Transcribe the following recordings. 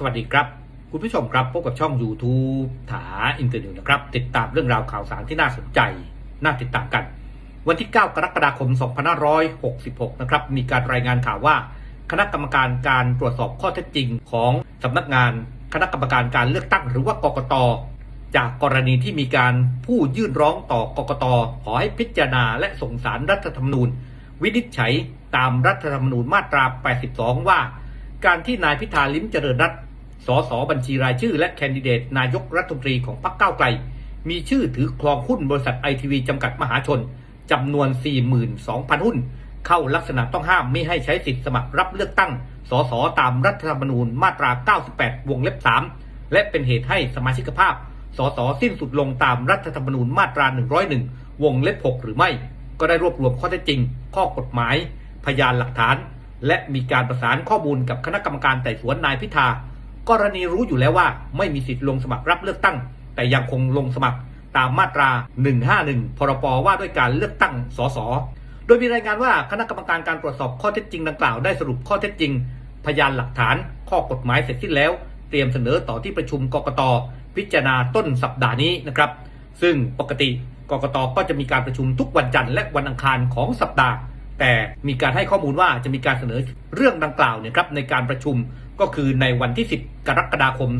สวัสดีครับ คุณผู้ชมครับพบกับช่อง YouTube ถาอินเตอร์นิวนะครับ ติดตามเรื่องราวข่าวสารที่น่าสนใจ น่าติดตามกัน วันที่ 9 กรกฎาคม 2566 นะครับ มีการรายงานข่าวว่า คณะกรรมการการตรวจสอบข้อเท็จจริงของสำนักงานคณะกรรมการการเลือกตั้งหรือว่ากกต จากกรณีที่มีการผู้ยื่นร้องต่อกกต ขอให้พิจารณาและส่งสารรัฐธรรมนูญ วินิจฉัยตามรัฐธรรมนูญมาตรา 82 ว่าการที่นายพิธาลิ้มเจริญรัต สสบัญชีรายชื่อ และแคนดิเดตนายกรัฐมนตรีของพรรคก้าวไกล มีชื่อถือครองหุ้นบริษัทไอทีวีจำกัดมหาชนจำนวน 42,000 หุ้น เข้าลักษณะต้องห้ามไม่ให้ใช้สิทธิสมัครรับเลือกตั้ง สสตามรัฐธรรมนูญมาตรา 98 วงเล็บ 3 และเป็นเหตุให้สมาชิกภาพ สสสิ้นสุดลงตามรัฐธรรมนูญมาตรา 101 วงเล็บ 6 หรือไม่ ก็ได้รวบรวมข้อเท็จจริง ข้อกฎหมาย พยานหลักฐาน และมีการประสานข้อมูลกับคณะกรรมการไต่สวนนายพิธา กรณีรู้อยู่แล้วว่า ไม่มีสิทธิ์ลงสมัครรับเลือกตั้ง แต่ยังคงลงสมัครตามมาตรา 151 พรปว่าด้วยการเลือกตั้งสส โดยมีรายงานว่าคณะกรรมการการตรวจสอบข้อเท็จจริงดังกล่าวได้สรุปข้อเท็จจริง พยานหลักฐาน ข้อกฎหมายเสร็จสิ้นแล้ว เตรียมเสนอต่อที่ประชุมกกตพิจารณาต้นสัปดาห์นี้นะครับ ซึ่งปกติกกตก็จะมีการประชุมทุกวันจันทร์และวันอังคารของสัปดาห์ แต่มีการให้ข้อมูลว่าจะมีการเสนอเรื่องดังกล่าวเนี่ยครับในการประชุมก็คือในวันที่ 10 กรกฎาคม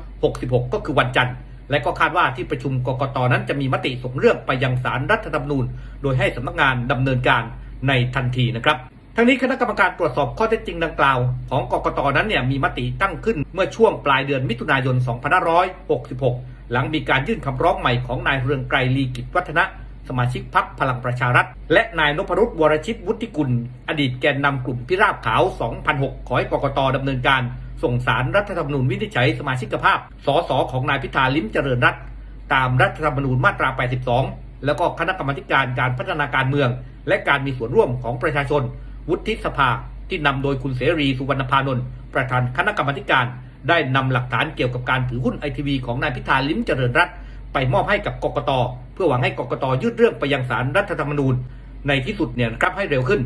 2566 ก็คือวันจันทร์ และก็คาดว่าที่ประชุมกกตนั้นจะมีมติส่งเรื่องไปยังศาลรัฐธรรมนูญ โดยให้สำนักงานดำเนินการในทันทีนะครับทั้งนี้คณะกรรมการตรวจสอบข้อเท็จจริงดังกล่าว ของกกตนั้นเนี่ยมีมติตั้งขึ้นเมื่อช่วงปลายเดือนมิถุนายน 2566 หลังมีการยื่นคำร้องใหม่ของนายเรืองไกรลีกิจวัฒนะ สมาชิกพักพลังประชารัฐ และนายนพรุษวรชิตวุฒิกุล อดีตแกนนำกลุ่มพิราบขาว 2006 ขอให้กกตดำเนินการ ส่งสารรัฐธรรมนูญวินิจฉัยสมาชิกภาพ สสของนายพิธาลิ้มเจริญรัตตามรัฐธรรมนูญมาตรา 82 แล้วก็คณะกรรมการการพัฒนาการเมือง และการมีส่วนร่วมของประชาชน วุฒิสภาที่นำโดยคุณเสรีสุวรรณพานนท์ประธานคณะกรรมการ ได้นำหลักฐานเกี่ยวกับการถือหุ้นไอทีวีของนายพิธาลิ้มเจริญรัตน์ ไปมอบให้กับกกต เพื่อหวังให้กกตยื่นเรื่องไปยังศาลรัฐธรรมนูญ ในที่สุดเนี่ยนะครับให้เร็วขึ้น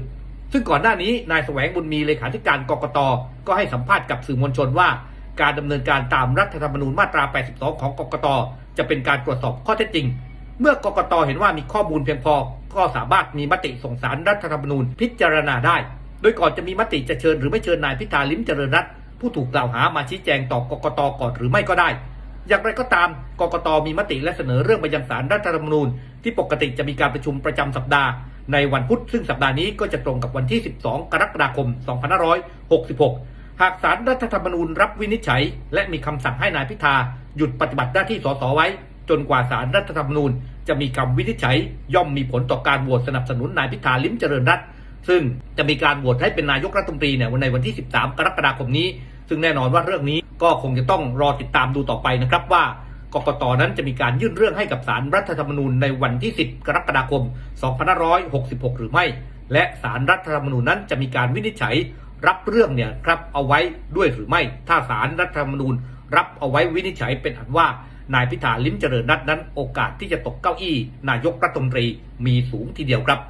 ซึ่งก่อนหน้านี้นายแสวงบุญมีเลขาธิการกกต ก็ให้สัมภาษณ์กับสื่อมวลชนว่า การดำเนินการตามรัฐธรรมนูญมาตรา 82 ของกกต จะเป็นการตรวจสอบข้อเท็จจริง เมื่อกกตเห็นว่ามีข้อมูลเพียงพอ ก็สามารถมีมติส่งสารรัฐธรรมนูญพิจารณาได้ โดยก่อนจะมีมติจะเชิญหรือไม่เชิญนายพิธาลิ้มเจริญรัตน์ผู้ถูกกล่าวหามาชี้แจงต่อกกตก่อนหรือไม่ก็ได้ อย่างไรก็ตาม กกตมีมติและเสนอเรื่องไปยังศาลรัฐธรรมนูญ ที่ปกติจะมีการประชุมประจำสัปดาห์ ในวันพุธซึ่งสัปดาห์นี้ก็จะตรงกับวันที่ 12 กรกฎาคม 2566 หากศาลรัฐธรรมนูญรับวินิจฉัย และมีคำสั่งให้นายพิธาหยุดปฏิบัติหน้าที่สสไว้ จนกว่าศาลรัฐธรรมนูญ จะมีคำวินิจฉัย ย่อมมีผลต่อการโหวตสนับสนุนนายพิธาลิ้มเจริญรัตน์ซึ่งจะมีการโหวตให้เป็นนายกรัฐมนตรีเนี่ยในวันที่ 13 กรกฎาคมนี้ ซึ่งแน่นอนว่าเรื่องนี้ก็คงจะต้องรอติดตามดูต่อไปนะครับว่ากกตนั้นจะมีการยื่นเรื่องให้กับศารรัฐธรรมนูญในวันที่ 10 กรกฎาคม 2566 หรือไม่ และศารรัฐธรรมนูญนั้นจะมีการวินิจฉัยรับเรื่องเนี่ยครับเอาไว้ด้วยหรือไม่ ถ้าศารรัฐธรรมนูญรับเอาไว้วินิจฉัยเป็นอันว่านายพิธาลิ้มเจริญรัตน์นั้น โอกาสที่จะตกเก้าอี้ นายกรัฐมนตรีมีสูงทีเดียวครับ